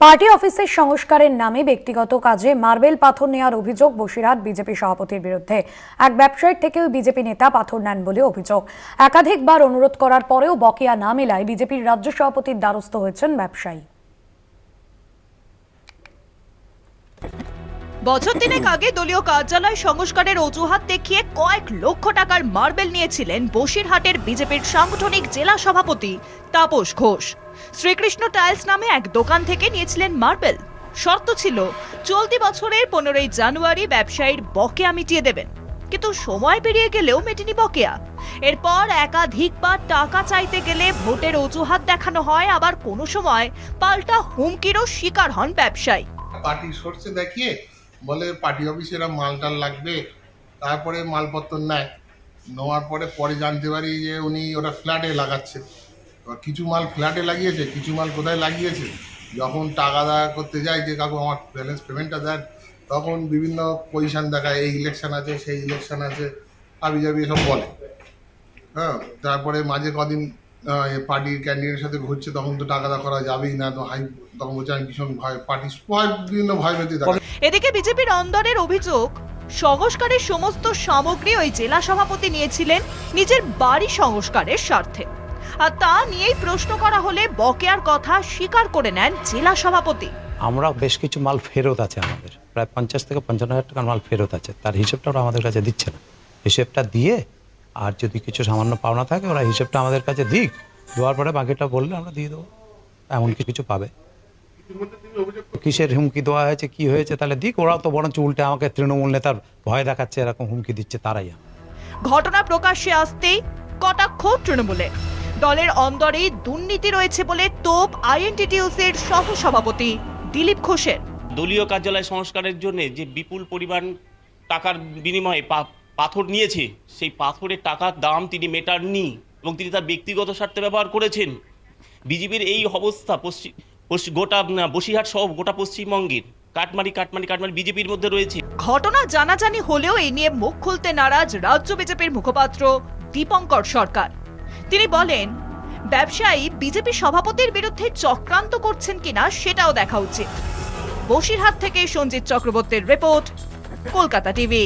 Party অফিসের সংস্কারের নামে ব্যক্তিগত কাজে মার্বেল পাথর নেওয়ার অভিযোগ বসিরহাট বিজেপি সভাপতির বিরুদ্ধে। এক ব্যবসায়ীর থেকেও বিজেপি নেতা পাথর নেন বলে অভিযোগ। একাধিকবার অনুরোধ করার পরেও বকেয়া না মেলায় বিজেপির রাজ্য সভাপতির দ্বারস্থ হয়েছেন ব্যবসায়ী। বছর তিনেক আগে দলীয় কার্যালয় সংস্কারের অজুহাত দেখিয়ে কয়েক লক্ষ টাকার মার্বেল নিয়েছিলেন বসিরহাটের বিজেপির সাংগঠনিক জেলা সভাপতি তাপস ঘোষ। শ্রীকৃষ্ণ টাইলস নামে এক দোকান থেকে নিয়েছিলেন মার্বেল। শর্ত ছিল, চলতি বছরের পনেরোই জানুয়ারি ব্যবসায়ীর বকেয়া মিটিয়ে দেবেন। কিন্তু সময় পেরিয়ে গেলেও মেটেনি বকেয়া। এরপর একাধিকবার টাকা চাইতে গেলে ভোটের অজুহাত দেখানো হয়, আবার কোনো সময় পাল্টা হুমকিরও শিকার হন ব্যবসায়ী। দেখিয়ে বলে পার্টি অফিসে এরা মালটাল লাগবে, তারপরে মালপত্র নেয়। নেওয়ার পরে পরে জানতে পারি যে উনি ওরা ফ্ল্যাটে লাগাচ্ছে। কিছু মাল ফ্ল্যাটে লাগিয়েছে, কিছু মাল কোথায় লাগিয়েছে? যখন টাকা দেওয়া করতে যায় যে কাকু আমার ব্যালেন্স পেমেন্টটা দেন, তখন বিভিন্ন পজিশন দেখায়, এই ইলেকশন আছে, সেই ইলেকশন আছে আবি যাবি এসব বলে। হ্যাঁ তারপরে মাঝে কদিন পার্টির ক্যান্ডিডেটের সাথে ঘুরছে তখন তো টাকা দেওয়া করা যাবেই না তো হাই তখন বলছে আমি ভীষণ ভয় পার্টি ভয় বিভিন্ন ভয়ভীতি দেখা এদিকে বিজেপির অন্দরের অভিযোগ সংস্কারের সমস্ত সামগ্রী ওই জেলা সভাপতি নিয়েছিলেন নিজের বাড়ি সংস্কারের স্বার্থে। আর তা নিয়েই প্রশ্ন করা হলে বকেয়ার কথা স্বীকার করে নেন জেলা সভাপতি। আমরা বেশ কিছু মাল ফেরত আছে আমাদের। প্রায় পঞ্চাশ থেকে পঞ্চান্ন হাজার টাকার মাল ফেরত আছে। তার হিসেবটা ওরা আমাদের কাছে দিচ্ছে না। হিসেবটা দিয়ে আর যদি কিছু সামান্য পাওনা থাকে ওরা হিসেবটা আমাদের কাছে দিক। দেওয়ার পরে বাকিটা বললে আমরা দিয়ে দেবো। এমন কি কিছু পাবে। কিসের হুমকি দেওয়া হয়েছে কি হয়েছে তাহলে দিক। ওরাও তো বরঞ্চ উল্টে আমাকে তৃণমূল নেতার ভয় দেখাচ্ছে এরকম হুমকি দিচ্ছে তারাই ঘটনা প্রকাশ্যে আসতেই কটাক্ষ তৃণমূলে। দলের অন্দরে দুর্নীতি রয়েছে বলে তোপ আইএনটিটিউসির সহ সভাপতি দিলীপ ঘোষের। দলীয় কার্যালয় সংস্কারের জন্য যে বিপুল পরিমাণ টাকার বিনিময়ে পা- পাথর নিয়েছে। সেই পাথরের টাকার দাম তিনি মেটাননি এবং তিনি তার ব্যক্তিগত স্বার্থে ব্যবহার করেছেন। বিজেপির এই অবস্থা পশ্চিম গোটা বসিরহাট সহ গোটা পশ্চিমবঙ্গের কাটমারি কাটমারি কাটমারি বিজেপির মধ্যে রয়েছে। ঘটনা জানাজানি হলেও এই নিয়ে মুখ খুলতে নারাজ রাজ্য বিজেপির মুখপাত্র দীপঙ্কর সরকার। তিনি বলেন, ব্যবসায়ী বিজেপি সভাপতির বিরুদ্ধে চক্রান্ত করছেন কিনা সেটাও দেখা উচিত। বসিরহাট থেকে সঞ্জিত চক্রবর্তীর রিপোর্ট, কলকাতা টিভি।